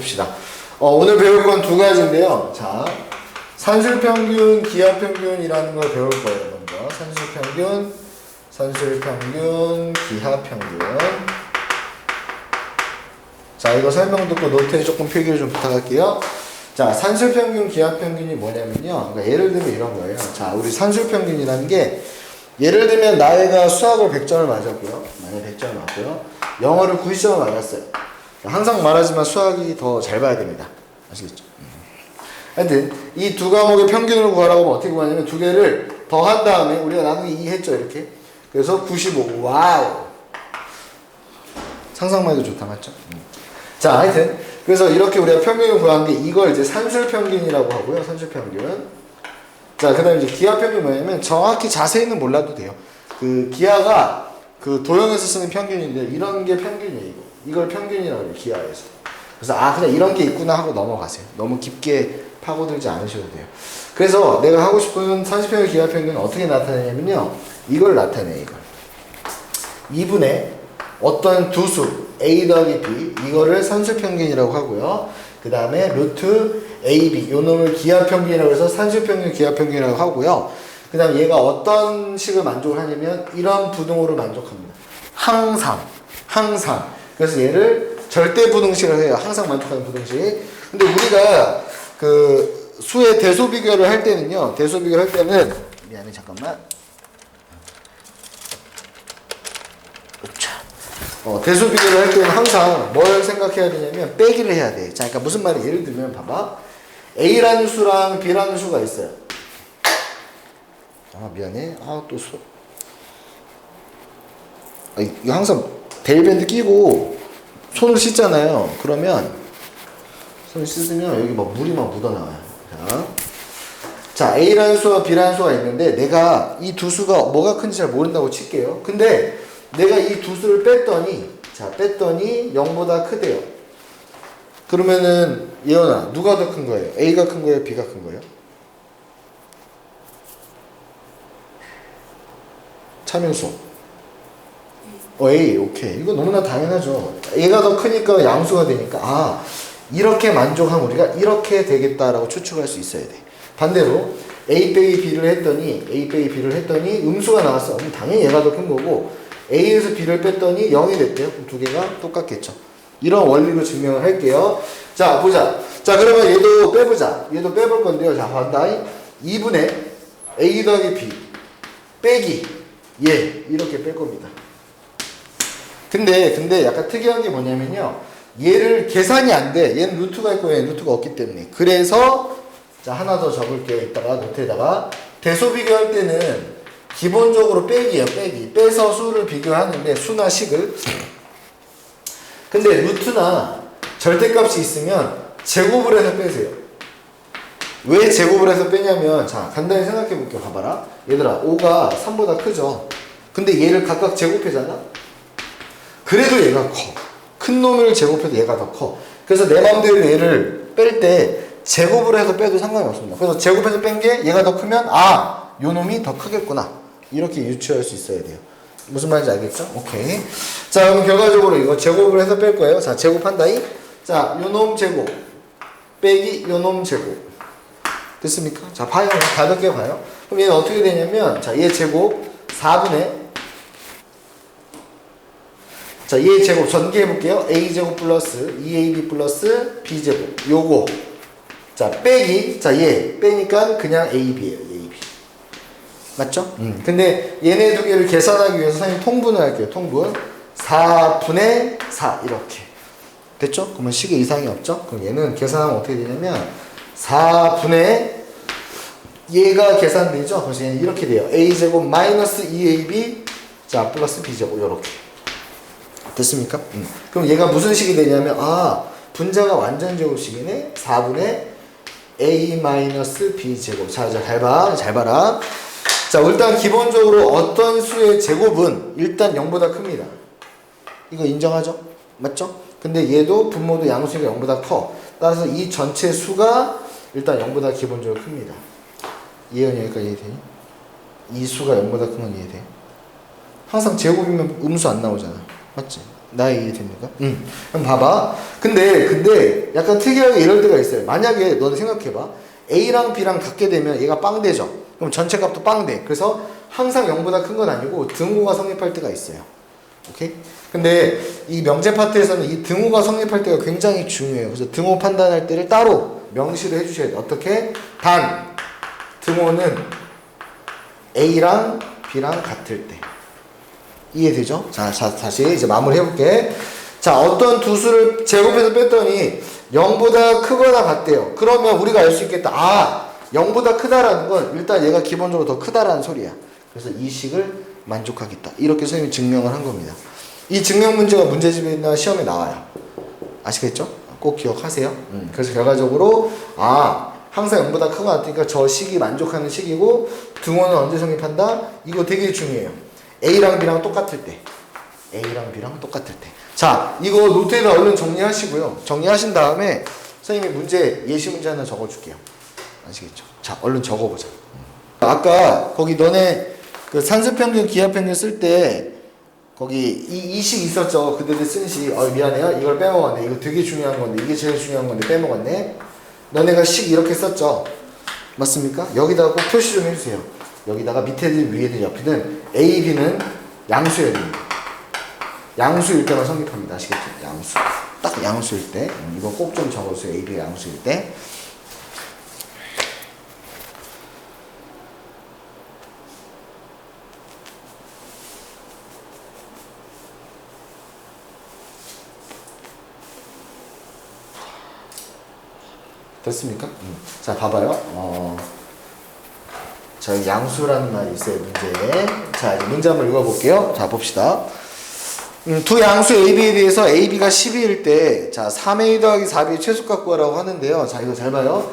봅시다. 어, 오늘 배울 건 두 가지인데요. 자, 산술평균, 기하평균이라는 걸 배울 거예요. 먼저 산술평균, 산술평균, 기하평균. 자, 이거 설명 듣고 노트에 조금 필기를 좀 부탁할게요. 자, 산술평균, 기하평균이 뭐냐면요. 그러니까 예를 들면 이런 거예요. 자, 우리 산술평균이라는 게 예를 들면 나이가 수학을 100점을 맞았고요. 만약에 100점을 맞고요. 영어를 90점을 맞았어요. 항상 말하지만 수학이 더 잘 봐야 됩니다. 아시겠죠? 음. 하여튼 이 두 과목의 평균을 구하라고 하면 어떻게 구하냐면 두 개를 더 한 다음에 우리가 나누기 2 했죠 이렇게 그래서 95 와우 상상만 해도 좋다 맞죠? 음. 자 하여튼 그래서 이렇게 우리가 평균을 구한 게 이걸 이제 산술평균이라고 하고요 산술평균 자그 다음에 이제 기하평균이 뭐냐면 정확히 자세히는 몰라도 돼요 그 기하가 그 도형에서 쓰는 평균인데 이런 게 평균이에요 이걸 평균이라고 해요 기하에서. 그래서 아 그냥 이런 게 있구나 하고 넘어가세요. 너무 깊게 파고들지 않으셔도 돼요. 그래서 내가 하고 싶은 30평균 기하 평균은 어떻게 나타내냐면요. 이걸 나타내 이걸. 2분의 어떤 두 수 a 더하기 b 이거를 산술 평균이라고 하고요. 그 다음에 루트 ab 요 놈을 기하 평균이라고 해서 산술 평균 기하 평균이라고 하고요. 그 다음 얘가 어떤 식을 만족을 하냐면 이런 부등호를 만족합니다. 항상 항상 그래서 얘를 절대 부등식을 해요 항상 만족하는 부등식 근데 우리가 그 수의 대소 비교를 할 때는요 대소 비교를 할 때는 미안해 잠깐만 자, 어, 대소 비교를 할 때는 항상 뭘 생각해야 되냐면 빼기를 해야 돼. 자, 그러니까 무슨 말이 예를 들면 봐봐. A라는 수랑 B라는 수가 있어요. 아, 미안해. 아, 또 수. 아, 이거 항상 데일밴드 끼고 손을 씻잖아요. 그러면 손을 씻으면 여기 막 물이 막 묻어나와요. 자. 자, A라는 수와 B라는 수가 있는데 내가 이 두 수가 뭐가 큰지 잘 모른다고 칠게요. 근데 내가 이 두 수를 뺐더니 자, 뺐더니 0보다 크대요. 그러면은 예언아, 누가 더 큰 거예요? A가 큰 거예요? B가 큰 거예요? 차명수. 어, A, 오케이. 이거 너무나 당연하죠. A가 더 크니까 양수가 되니까, 아, 이렇게 만족하면 우리가 이렇게 되겠다라고 추측할 수 있어야 돼. 반대로, A 빼기 B를 했더니, A 빼기 B를 했더니, 음수가 나왔어. 그럼 당연히 얘가 더 큰 거고, A에서 B를 뺐더니 0이 됐대요. 그럼 두 개가 똑같겠죠. 이런 원리로 증명을 할게요. 자, 보자. 자, 그러면 얘도 빼보자. 얘도 빼볼 건데요. 자, 반다. 2분의 A 더하기 B 빼기 얘 이렇게 뺄 겁니다. 근데 근데 약간 특이한 게 뭐냐면요. 얘를 계산이 안 돼. 얘는 루트가 있고 얘는 루트가 없기 때문에. 그래서 자 하나 더 적을게요. 이따가 노트에다가 대소 비교할 때는 기본적으로 빼기예요. 빼기. 빼서 수를 비교하는데 수나 식을. 근데 루트나 절대값이 있으면 제곱을 해서 빼세요. 왜 제곱을 해서 빼냐면 자 간단히 생각해 볼게요. 봐봐라. 얘들아 5가 3보다 크죠. 근데 얘를 각각 제곱해잖아. 그래도 얘가 커. 큰 놈을 제곱해도 얘가 더 커. 그래서 내 맘대로 얘를 뺄 때 제곱을 해서 빼도 상관이 없습니다. 그래서 제곱해서 뺀 게 얘가 더 크면 아, 요 놈이 더 크겠구나. 이렇게 유추할 수 있어야 돼요. 무슨 말인지 알겠죠? 오케이. 자, 그럼 결과적으로 이거 제곱을 해서 뺄 거예요. 자, 제곱한다이. 자, 요 놈 제곱 빼기 요 놈 제곱. 됐습니까? 자, 봐요. 가볍게 봐요. 그럼 얘는 어떻게 되냐면 자, 얘 제곱 4분의 자, 얘 제곱 전개해 볼게요. a 제곱 플러스 2ab 플러스 b 제곱. 요거. 자, 빼기. 자, 얘 빼니까 그냥 ab예요. ab. 맞죠? 음. 근데 얘네 두 개를 계산하기 위해서 선생님 통분을 할게요. 통분. 4분의 4 이렇게. 됐죠? 그러면 식에 이상이 없죠? 그럼 얘는 계산하면 어떻게 되냐면 4분의 얘가 계산되죠? 그래서 얘는 이렇게 돼요. a 제곱 마이너스 2ab 자 플러스 b 제곱 이렇게. 됐습니까? 음. 그럼 얘가 무슨 식이 되냐면 아 분자가 완전 제곱식이네 4분의 a-b 제곱 자, 자, 잘 봐, 잘 봐라 자 일단 기본적으로 어떤 수의 제곱은 일단 0보다 큽니다 이거 인정하죠? 맞죠? 근데 얘도 분모도 양수가 0보다 커 따라서 이 전체 수가 일단 0보다 기본적으로 큽니다 이해가 여기까지 이해되니? 이 수가 0보다 큰 건 이해돼? 항상 제곱이면 음수 안 나오잖아 맞지? 나 이해됩니까? 응. 그럼 봐봐. 근데 근데 약간 특이하게 이럴 때가 있어요. 만약에 너는 생각해봐. A랑 B랑 같게 되면 얘가 빵 되죠. 그럼 전체 값도 빵 돼. 그래서 항상 0보다 큰 건 아니고 등호가 성립할 때가 있어요. 오케이? 근데 이 명제 파트에서는 이 등호가 성립할 때가 굉장히 중요해요. 그래서 등호 판단할 때를 따로 명시를 해주셔야 돼요. 어떻게? 단 등호는 A랑 B랑 같을 때. 이해되죠? 자, 자, 다시 이제 마무리 해볼게. 자, 어떤 두 수를 제곱해서 뺐더니 0보다 크거나 같대요. 그러면 우리가 알 수 있겠다. 아, 0보다 크다라는 건 일단 얘가 기본적으로 더 크다라는 소리야. 그래서 이 식을 만족하겠다. 이렇게 선생님이 증명을 한 겁니다. 이 증명 문제가 문제집이나 시험에 나와요. 아시겠죠? 꼭 기억하세요. 음, 그래서 결과적으로 아 항상 0보다 크고 같으니까 저 식이 만족하는 식이고 등호는 언제 성립한다? 이거 되게 중요해요. A랑 B랑 똑같을 때. A랑 B랑 똑같을 때. 자, 이거 노트에다 얼른 정리하시고요. 정리하신 다음에 선생님이 문제, 예시 문제 하나 적어줄게요. 아시겠죠? 자, 얼른 적어보자. 아까 거기 너네 그 산수평균, 기하평균 쓸 때 거기 이, 이식 있었죠. 그들이 쓴 식. 어, 미안해요. 이걸 빼먹었네. 이거 되게 중요한 건데. 이게 제일 중요한 건데 빼먹었네. 너네가 식 이렇게 썼죠. 맞습니까? 여기다가 꼭 표시 좀 해주세요. 여기다가 밑에들 위에들 옆에는 A, B는 양수여야 됩니다. 양수일 때만 성립합니다. 아시겠죠? 양수. 딱 양수일 때. 음, 이거 꼭좀 적어주세요. A, B가 양수일 때. 됐습니까? 음. 자, 봐봐요. 어, 자, 양수라는 말이 있어요, 문제에. 자, 이제 문제 한번 읽어볼게요. 자, 봅시다. 음, 두 양수 AB에 대해서 AB가 12일 때, 자, 3A 더하기 4B의 최소값 구하라고 하는데요. 자, 이거 잘 봐요.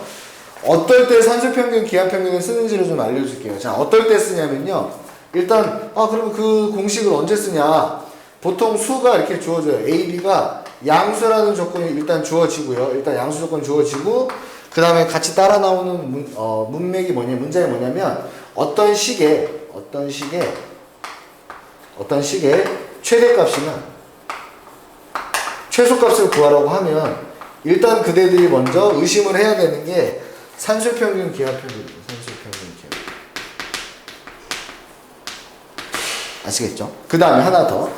어떨 때 산수평균, 기하평균을 쓰는지를 좀 알려줄게요. 자, 어떨 때 쓰냐면요. 일단, 아, 그러면 그 공식을 언제 쓰냐. 보통 수가 이렇게 주어져요. AB가 양수라는 조건이 일단 주어지고요. 일단 양수 조건 주어지고, 그 다음에 같이 따라 나오는 문, 어, 문맥이 뭐냐, 문장이 뭐냐면, 어떤 식에, 어떤 식에, 어떤 식에 최대값이나 최소값을 구하라고 하면, 일단 그대들이 먼저 의심을 해야 되는 게 산술평균, 기하평균이에요. 산술평균, 기하평균. 아시겠죠? 그 다음에 하나 더.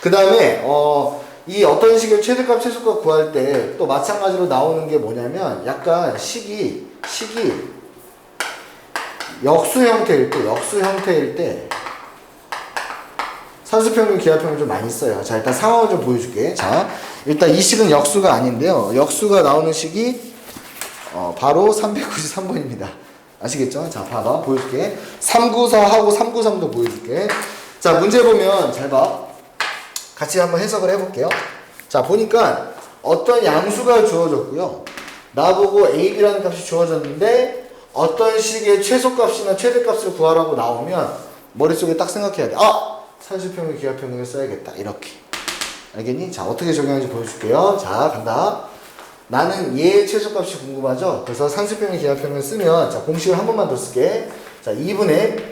그 다음에, 어, 이 어떤 식의 최대값, 최소값 구할 때 또 마찬가지로 나오는 게 뭐냐면 약간 식이, 식이 역수 형태일 때, 역수 형태일 때 산수평균, 기하평균 좀 많이 써요. 자, 일단 상황을 좀 보여줄게. 자, 일단 이 식은 역수가 아닌데요. 역수가 나오는 식이 어, 바로 393번입니다. 아시겠죠? 자, 봐봐. 보여줄게. 394하고 393도 보여줄게. 자, 문제 보면 잘 봐. 같이 한번 해석을 해볼게요. 자, 보니까 어떤 양수가 주어졌고요. 나보고 A, B라는 값이 주어졌는데 어떤 식의 최소값이나 최대값을 구하라고 나오면 머릿속에 딱 생각해야 돼. 아! 산수평균, 기하평균을 써야겠다. 이렇게. 알겠니? 자, 어떻게 적용하는지 보여줄게요. 자, 간다. 나는 얘의 최소값이 궁금하죠? 그래서 산수평균, 기하평균을 쓰면 자, 공식을 한 번만 더 쓸게. 자, 2분의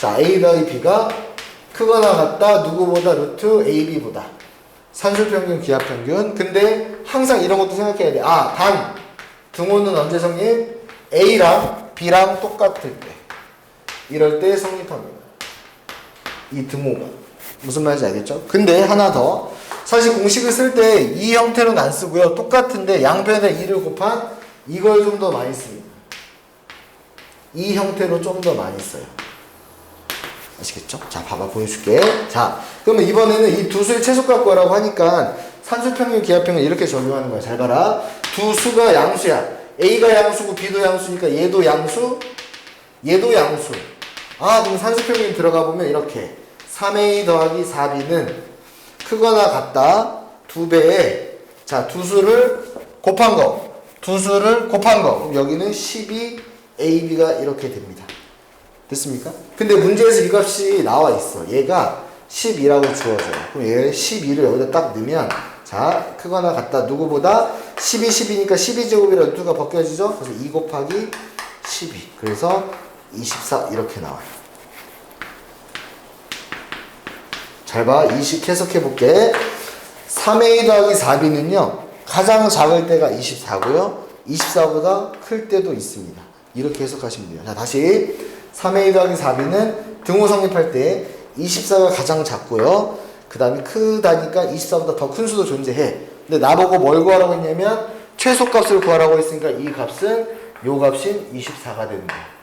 자, A 더하기 B가 크거나 같다 누구보다 루트 AB보다. 산술평균 기하평균. 근데 항상 이런 것도 생각해야 돼아단 등호는 언제 성립? A랑 B랑 똑같을 때. 이럴 때 성립합니다. 이 등호가 무슨 말인지 알겠죠? 근데 하나 더. 사실 공식을 쓸 때 이 형태로는 안 쓰고요. 똑같은데 양변에 2를 곱한 이걸 좀 더 많이 씁니다. 이 형태로 좀 더 많이 써요 아시겠죠? 자, 봐봐 보여줄게. 자, 그러면 이번에는 이 두 수의 최소값 구하라고 하니까 산수평균, 기하평균 이렇게 적용하는 거야. 잘 봐라. 두 수가 양수야. A가 양수고 B도 양수니까 얘도 양수, 얘도 양수. 아, 그럼 산수평균 들어가 보면 이렇게 3A 더하기 4B는 크거나 같다. 두 배에 자, 두 수를 곱한 거. 두 수를 곱한 거. 그럼 여기는 12AB가 이렇게 됩니다. 됐습니까? 근데 문제에서 이 값이 나와 있어. 얘가 12라고 주어져요. 그럼 얘 12를 여기다 딱 넣으면 자 크거나 같다. 누구보다 12, 10이니까 12제곱이라 루트가 벗겨지죠? 그래서 2 곱하기 12. 그래서 24 이렇게 나와요. 잘 봐. 20 해석해 볼게. 3a 더하기 4b는요 가장 작을 때가 24고요 24보다 클 때도 있습니다 이렇게 해석하시면 돼요 자 다시 3a 더하기 4b는 등호 성립할 때 24가 가장 작고요 그 다음에 크다니까 24보다 더 큰 수도 존재해 근데 나보고 뭘 구하라고 했냐면 최소값을 구하라고 했으니까 이 값은 요 값인 24가 되는 거예요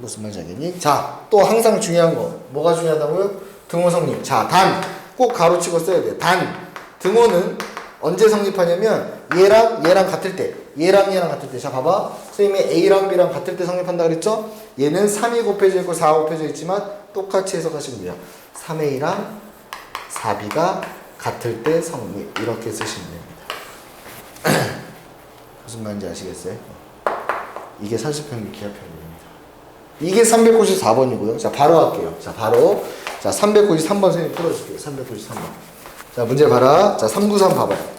무슨 말인지 알겠니? 자, 또 항상 중요한 거. 뭐가 중요하다고요? 등호 성립. 자, 단. 꼭 가로치고 써야 돼. 단. 등호는 언제 성립하냐면 얘랑 얘랑 같을 때. 얘랑 얘랑 같을 때. 자, 봐봐. 선생님이 A랑 B랑 같을 때 성립한다 그랬죠? 얘는 3이 곱해져 있고 4가 곱해져 있지만 똑같이 해석하시면 돼요. 3A랑 4B가 같을 때 성립. 이렇게 쓰시면 됩니다. 무슨 말인지 아시겠어요? 이게 산수평균 기하평균입니다. 이게 394번이고요. 자, 바로 할게요. 자, 바로. 자, 393번 선생님 풀어줄게요. 393번. 자, 문제 봐라. 자, 393 봐봐요.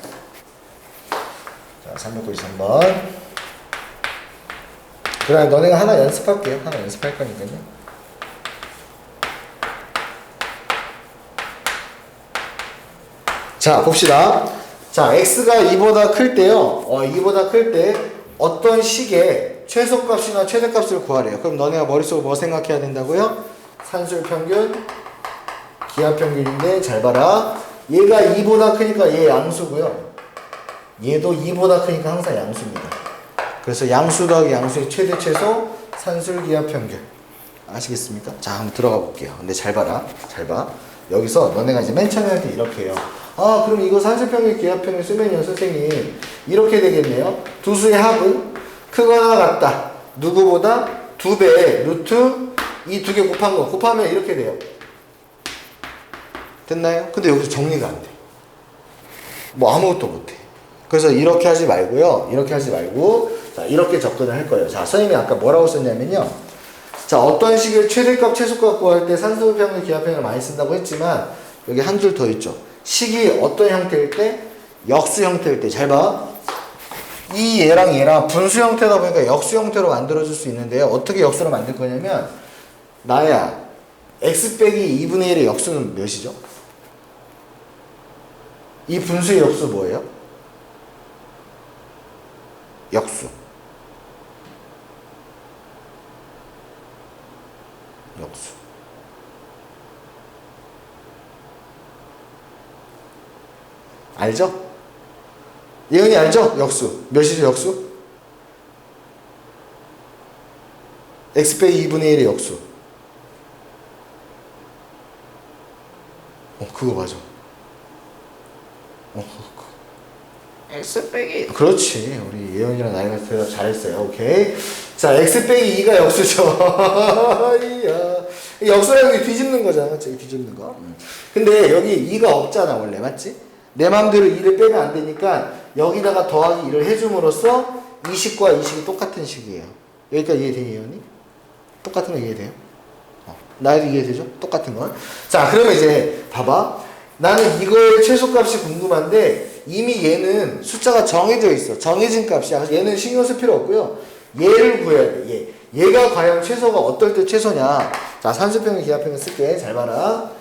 자, 393번. 그래, 너네가 하나 연습할게요. 하나 연습할 거니까요. 자, 봅시다. 자, x가 2보다 클 때요. 어, 2보다 클 때 어떤 식의 최소값이나 최대값을 구하래요. 그럼 너네가 머릿속으로 뭐 생각해야 된다고요? 산술 평균, 기하 평균인데 잘 봐라. 얘가 2보다 크니까 얘 양수고요. 얘도 2보다 크니까 항상 양수입니다. 그래서 양수 더하기 양수의 최대 최소 산술 기하 평균. 아시겠습니까? 자, 한번 들어가 볼게요. 근데 잘 봐라. 잘 봐. 여기서 너네가 이제 맨 처음에 할 때 이렇게 해요. 아, 그럼 이거 산술평균, 기하평균 쓰면요, 선생님. 이렇게 되겠네요. 두 수의 합은 크거나 같다. 누구보다 두 배의 루트 이 두 개 곱한 거. 곱하면 이렇게 돼요. 됐나요? 근데 여기서 정리가 안 돼. 뭐 아무것도 못 해. 그래서 이렇게 하지 말고요. 이렇게 하지 말고, 자, 이렇게 접근을 할 거예요. 자, 선생님이 아까 뭐라고 썼냐면요. 자, 어떤 식의 최대값, 최소값 구할 때 산소평균, 기하평을 많이 쓴다고 했지만, 여기 한 줄 더 있죠. 식이 어떤 형태일 때? 역수 형태일 때. 잘 봐. 이 얘랑 얘랑 분수 형태다 보니까 역수 형태로 만들어줄 수 있는데요. 어떻게 역수로 만들 거냐면, 나야, x 빼기 2분의 1의 역수는 몇이죠? 이 분수의 역수 뭐예요? 역수. 역수. 알죠? 예은이 알죠? 역수. 몇이죠, 역수? x 빼기 2분의 1의 역수. 어, 그거 맞아. 어, 그- x 빼기. 그렇지. 우리 예은이랑 나이가 대답 잘했어요. 오케이. 자, x 빼기 2가 역수죠. 이야. 역수라는 게 뒤집는 거잖아. 맞지? 뒤집는 거. 음. 근데 여기 2가 없잖아, 원래. 맞지? 내 맘대로 2를 빼면 안 되니까 여기다가 더하기 2를 해줌으로써 이 식과 이 식이 똑같은 식이에요. 여기까지 이해되니, 예은이? 똑같은 거 이해돼요? 어, 나에도 이해되죠? 똑같은 건. 자, 그러면 이제 봐봐. 나는 이거의 최소값이 궁금한데 이미 얘는 숫자가 정해져 있어. 정해진 값이야. 얘는 신경 쓸 필요 없고요. 얘를 구해야 돼. 얘. 얘가 과연 최소가 어떨 때 최소냐? 자, 산수평균, 기하평균 쓸게. 잘 봐라.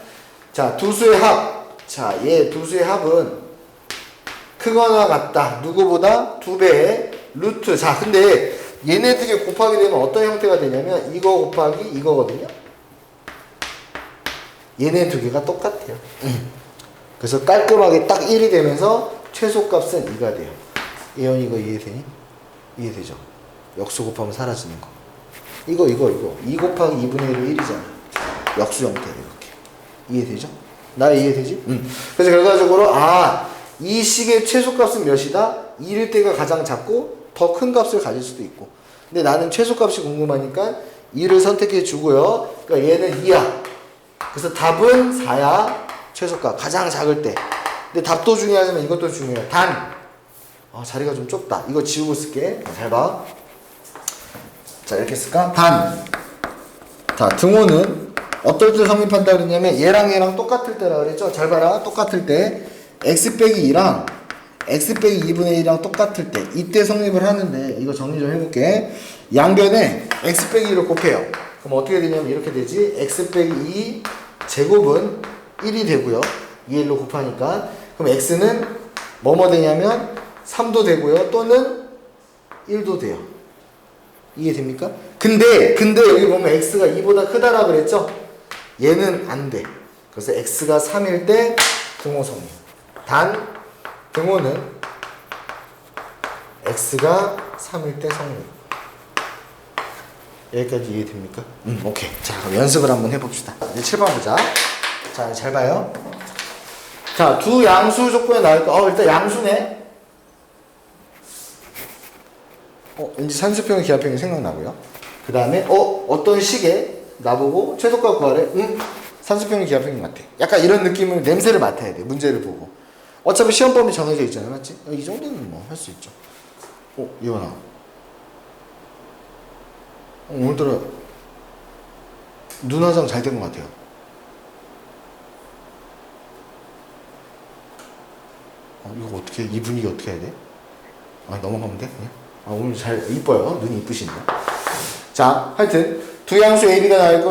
자, 두 수의 합. 자, 얘 두 수의 합은 크거나 같다. 누구보다 두 배의 루트. 자, 근데 얘네들이 곱하게 되면 어떤 형태가 되냐면 이거 곱하기 이거거든요. 얘네 두 개가 똑같아요. 그래서 깔끔하게 딱 1이 되면서 최소값은 2가 돼요. 예언 이거 이해되니? 이해되죠? 역수 곱하면 사라지는 거. 이거 이거 이거 2 곱하기 2분의 1은 1이잖아. 역수 형태 이렇게. 이해되죠? 나 이해되지? 응. 그래서 결과적으로 아, 이 식의 최소값은 몇이다? 2일 때가 가장 작고 더 큰 값을 가질 수도 있고. 근데 나는 최소값이 궁금하니까 2를 선택해 주고요. 그러니까 얘는 2야. 그래서 답은 4야. 최소값 가장 작을 때. 근데 답도 중요하지만 이것도 중요해. 단. 아, 자리가 좀 좁다. 이거 지우고 쓸게. 잘 봐. 자, 이렇게 쓸까? 단. 자, 등호는 어떨 때 성립한다 그랬냐면 얘랑 얘랑 똑같을 때라 그랬죠? 잘 봐라. 똑같을 때 x 빼기 2랑 x 빼기 2분의 1이랑 똑같을 때 이때 성립을 하는데 이거 정리 좀 해볼게. 양변에 x 빼기 2를 곱해요. 그럼 어떻게 되냐면 이렇게 되지. x 빼기 2 제곱은 1이 되고요. 2 1로 곱하니까 그럼 x는 뭐뭐 되냐면 3도 되고요. 또는 1도 돼요. 이해됩니까? 근데 근데 여기 보면 x가 2보다 크다라 그랬죠? 얘는 안 돼. 그래서 x가 3일 때 등호성립. 단 등호는 x가 3일 때 성립. 여기까지 이해됩니까? 음, 오케이. 자, 그럼 연습을 한번 해봅시다. 이제 7번 보자. 자, 잘 봐요. 자, 두 양수 조건에 나올 거. 어, 일단 양수네. 어, 왠지 산수평, 기하평이 생각나고요. 그 다음에, 어, 어떤 식에 나보고 최소값 구하래? 응? 산수평이 기하평이 같아. 약간 이런 느낌을, 냄새를 맡아야 돼. 문제를 보고. 어차피 시험범위 정해져 있잖아요. 맞지? 어, 이 정도는 뭐, 할 수 있죠. 어, 이원아. 어, 오늘따라 눈 화장 잘 된 것 같아요. 어, 이거 어떻게 이 분위기 어떻게 해야 돼? 아 넘어가면 돼? 그냥? 아 오늘 잘 이뻐요. 눈이 이쁘시네요. 자, 하여튼 두 양수 A, B가 나올 거.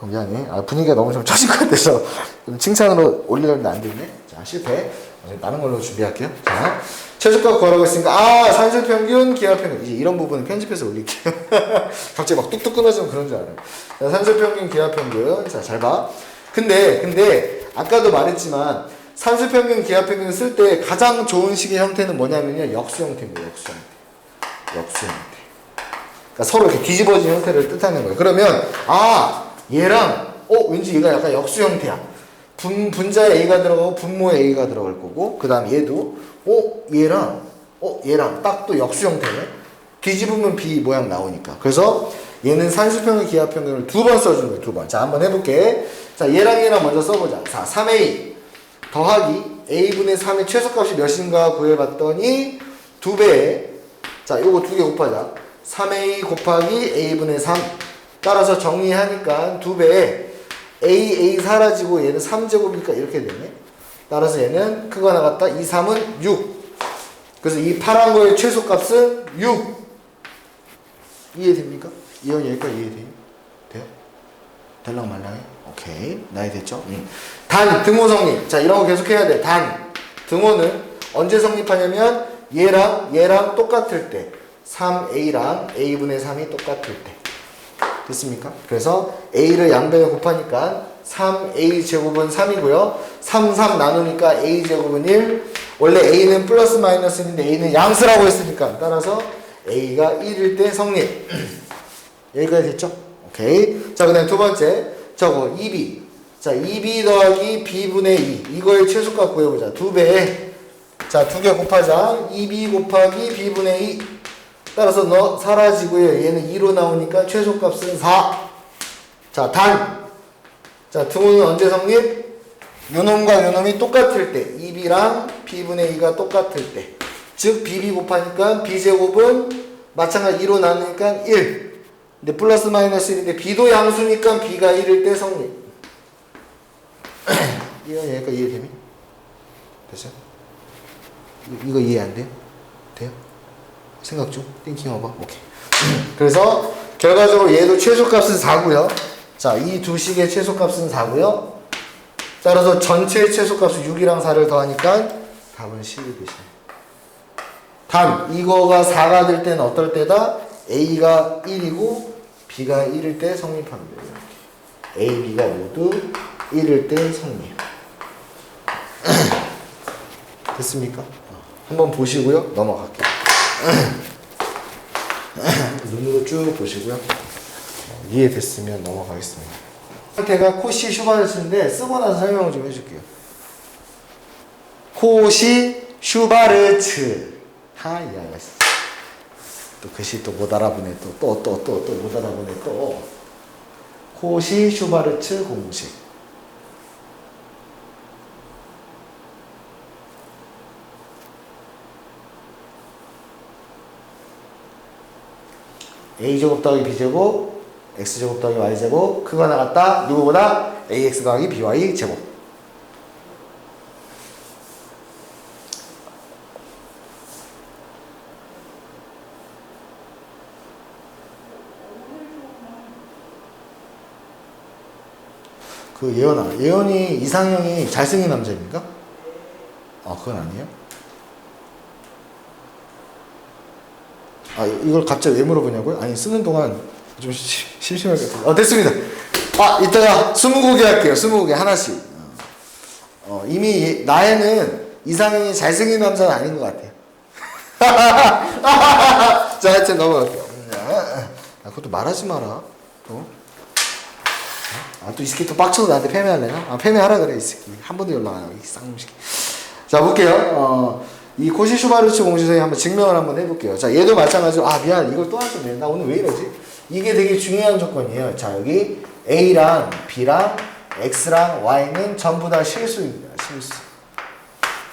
어, 미안해. 아 분위기가 너무 좀 처진 것 같아서 좀 칭찬으로 올리려는데 안 됐네. 자 실패. 어, 다른 걸로 준비할게요. 자 최저가 구하라고 했으니까 아 산술 평균, 기하 평균 이제 이런 부분은 편집해서 올릴게요. 갑자기 막 뚝뚝 끊어지면 그런 줄 알아요. 자, 산술 평균, 기하 평균. 자 잘 봐. 근데 근데 아까도 말했지만 산술 평균, 기하 평균 쓸 때 가장 좋은 식의 형태는 뭐냐면요 역수 형태입니다. 역수 형태. 역수 형태. 그러니까 서로 이렇게 뒤집어진 형태를 뜻하는 거예요. 그러면 아 얘랑 어 왠지 얘가 약간 역수 형태야. 분 분자에 a가 들어가고 분모에 a가 들어갈 거고 그 다음 얘도 어 얘랑 어 얘랑 딱 또 역수 형태네. 뒤집으면 b 모양 나오니까. 그래서 얘는 산수평균 기하평균을 두 번 써주는 거예요. 두 번. 자 한번 해볼게. 자 얘랑 얘랑 먼저 써보자. 자 3a 더하기 a분의 3의 최소값이 몇인가 구해봤더니 두 배에 자 요거 두 개 곱하자. 3a 곱하기 a분의 3 따라서 정리하니까 두 배에 a a 사라지고 얘는 3제곱이니까 이렇게 되네 따라서 얘는 크거 나갔다 2, 3은 6 그래서 이 파란 거의 최소값은 6 이해됩니까? 이형 여기까지 이해돼요? 돼요? 될랑 말랑해? 오케이. 나이 됐죠? 응. 단 등호 성립. 자 이런 거 계속 해야 돼 단 등호는 언제 성립하냐면 얘랑 얘랑 똑같을 때. 3a랑 a분의 3이 똑같을 때. 됐습니까? 그래서 a를 양변에 곱하니까 3a 제곱은 3이고요. 3, 3 나누니까 a 제곱은 1 원래 a는 플러스 마이너스인데 a는 양수라고 했으니까 따라서 a가 1일 때 성립. 여기까지 됐죠? 오케이. 자 그 다음 두 번째 저거 2b 자 2b 더하기 b분의 2 이거의 최소값 구해보자 두배 자 두 개 곱하자 2b 곱하기 b분의 2 따라서 너 사라지고요. 얘는 2로 나오니까 최소값은 4. 자, 단. 자, 등호는 언제 성립? 요놈과 요놈이 똑같을 때. 2b랑 b분의 2가 똑같을 때. 즉, bb 곱하니까 b제곱은 마찬가지 2로 나누니까 1. 근데 플러스 마이너스 1인데 b도 양수니까 b가 1일 때 성립. 이거 얘가 이해되니? 됐어요? 이거, 이해 안 돼요? 돼요? 생각 중 띵킹 오버 오케이 그래서 결과적으로 얘도 최소값은 4고요 자 이 두 식의 최소값은 4고요 따라서 전체 최소값은 6이랑 4를 더하니까 답은 12 되시네 단 이거가 4가 될 때는 어떨 때다 A가 1이고 B가 1일 때 성립합니다 이렇게. A, B가 모두 1일 때 성립 됐습니까? 어, 한번 보시고요 넘어갈게요 눈으로 쭉 보시고요. 어, 이해됐으면 넘어가겠습니다. 상태가 코시 슈바르츠인데 쓰고 나서 설명을 좀 해줄게요. 코시 슈바르츠. 하, 이 아가씨. 또 글씨 또못 알아보네. 또, 또, 또, 또, 또 못 알아보네. 또. 코시 슈바르츠 공식. a제곱 더하기 b제곱 x제곱 더하기 y제곱 크거 나갔다 누구보다 ax 더하기 by 제곱 그 예언아 예언이 이상형이 잘생긴 남자입니까? 그건 아니에요? 아 이걸 갑자기 왜 물어보냐고요? 아니 쓰는 동안 좀 시- 심심할 것 같아요. 어 됐습니다. 아 이따가 스무고개 할게요. 스무고개 하나씩. 어, 어, 이미 예- 나에는 이상형이 잘생긴 남자는 아닌 것 같아요. 자 하여튼 넘어갈게요. 아, 그것도 말하지 마라. 또. 아, 또 이 새끼 또 빡쳐서 나한테 패배하려나? 아, 패배하라 그래, 이 새끼. 한 번도 연락 안 하고, 이 쌍놈 새끼. 자, 볼게요. 어, 이 코시 슈바르츠 공시성에 한번 증명을 한번 해볼게요. 자, 얘도 마찬가지로, 아, 미안, 이걸 또 하셨네. 나 오늘 왜 이러지? 이게 되게 중요한 조건이에요. 자, 여기 A랑 B랑 X랑 Y는 전부 다 실수입니다. 실수.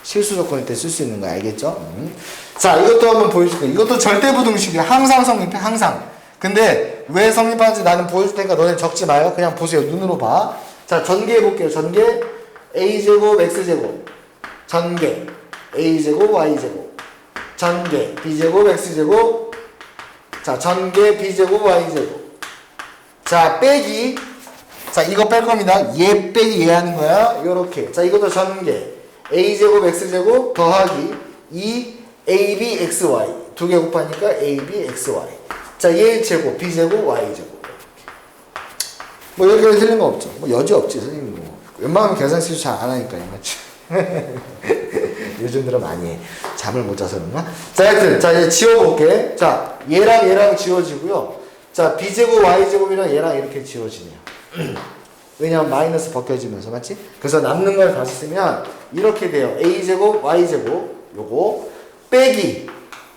실수 조건일 때 쓸 수 있는 거 알겠죠? 음. 자, 이것도 한번 보여줄게요. 이것도 절대 부등식이에요. 항상 성립해, 항상. 근데 왜 성립하는지 나는 보여줄 테니까 너네 적지 마요. 그냥 보세요. 눈으로 봐. 자, 전개해 볼게요. 전개. A제곱, X제곱. 전개. A제곱, Y제곱. 전개. B제곱, X제곱. 자, 전개. B제곱, Y제곱. 자, 빼기. 자, 이거 뺄 겁니다. 얘 빼기 얘 하는 거야. 요렇게. 자, 이것도 전개. a제곱 x제곱 더하기 2 ab xy 두 개 곱하니까 ab xy. 자, 얘 제곱 b제곱 y제곱. 뭐 여기까지 틀린 거 없죠. 뭐 여지 없지, 선생님 뭐. 웬만하면 계산 실수 잘안 하니까요. 맞지? 요즘 들어 많이 해. 잠을 못 자서 그런가? 자, 하여튼, 자, 이제 지워볼게. 자, 얘랑 얘랑 지워지고요. 자, b제곱 y제곱이랑 얘랑 이렇게 지워지네요. 왜냐면 마이너스 벗겨지면서 맞지? 그래서 남는 걸 다시 쓰면 이렇게 돼요. a제곱 y제곱 요거 빼기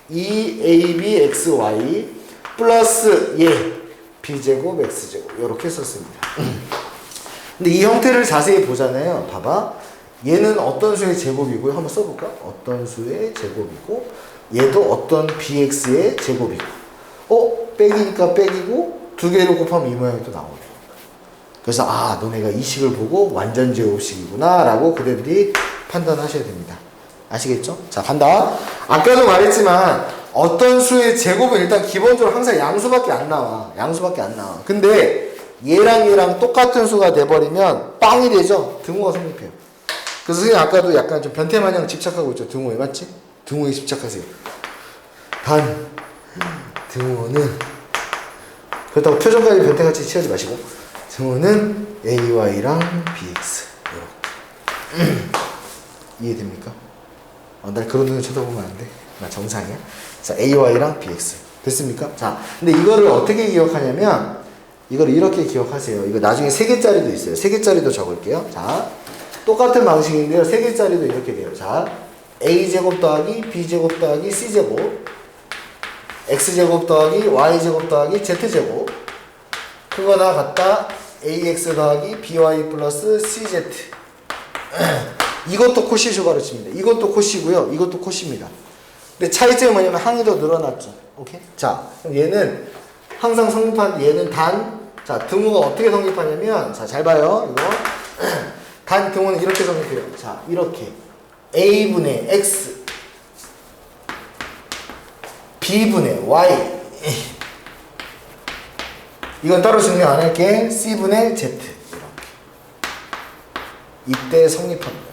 2abxy 플러스 얘 b제곱 x제곱 요렇게 썼습니다. 근데 이 형태를 자세히 보잖아요. 봐봐. 얘는 어떤 수의 제곱이고요. 한번 써볼까? 어떤 수의 제곱이고 얘도 어떤 bx의 제곱이고 어? 빼기니까 빼기고 두 개를 곱하면 이 모양이 또 나오네요. 그래서 아 너네가 이 식을 보고 완전 제곱식이구나 라고 그대들이 판단하셔야 됩니다 아시겠죠? 자 간다 아까도 말했지만 어떤 수의 제곱은 일단 기본적으로 항상 양수밖에 안 나와. 양수밖에 안 나와. 근데 얘랑 얘랑 똑같은 수가 돼버리면 빵이 되죠? 등호가 성립해요. 그래서 선생님 아까도 약간 좀 변태 마냥 집착하고 있죠? 등호에 맞지? 등호에 집착하세요. 단 등호는 그렇다고 표정까지 변태같이 취하지 마시고 등호는 AY랑 BX 이렇게. 이해됩니까? 어, 날 그런 눈을 쳐다보면 안 돼. 나 정상이야. 자, AY랑 BX 됐습니까? 자, 근데 이거를 어떻게 기억하냐면 이걸 이렇게 기억하세요. 이거 나중에 세 개짜리도 있어요. 세 개짜리도 적을게요. 자, 똑같은 방식인데요. 세 개짜리도 이렇게 돼요. 자, A 제곱 더하기 B 제곱 더하기 C 제곱 X 제곱 더하기 Y 제곱 더하기 Z 제곱 그거나 같다 ax 더하기 by 플러스 cz 이것도 코시쇼 가르칩니다. 이것도 코시고요. 이것도 코시입니다. 근데 차이점이 뭐냐면 항이 더 늘어났죠. 오케이? 자, 그럼 얘는 항상 성립한 얘는 단. 자, 등호가 어떻게 성립하냐면 자, 잘 봐요. 이거 단 등호는 이렇게 성립해요. 자, 이렇게 a분의 x b분의 y 이건 따로 증명 안 할게. C분의 Z. 이렇게. 이때 성립합니다.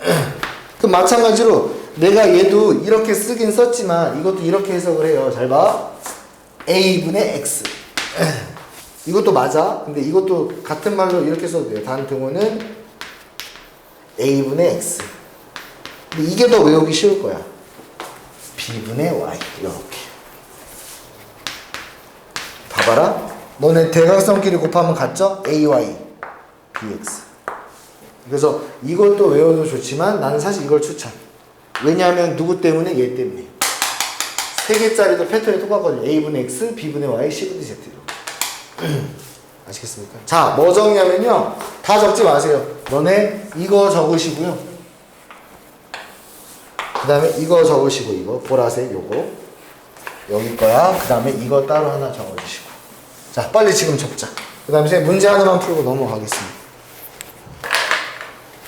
그 마찬가지로 내가 얘도 이렇게 쓰긴 썼지만 이것도 이렇게 해석을 해요. 잘 봐. A분의 X. 이것도 맞아. 근데 이것도 같은 말로 이렇게 써도 돼요. 단 등호는 A분의 X. 근데 이게 더 외우기 쉬울 거야. B분의 Y. 이렇게. 봐봐라. 너네 대각선끼리 곱하면 같죠? AY, BX. 그래서 이걸 또 외워도 좋지만 나는 사실 이걸 추천. 왜냐하면 누구 때문에? 얘 때문에. 세 개짜리도 패턴이 똑같거든요. A분의 X, B분의 Y, C분의 Z. 아시겠습니까? 자, 뭐 적냐면요. 다 적지 마세요. 너네 이거 적으시고요. 그 다음에 이거 적으시고, 이거. 보라색 요거. 여기 거야. 그 다음에 이거 따로 하나 적어주시고. 자, 빨리 지금 적자. 그 다음에 문제 하나만 풀고 넘어가겠습니다.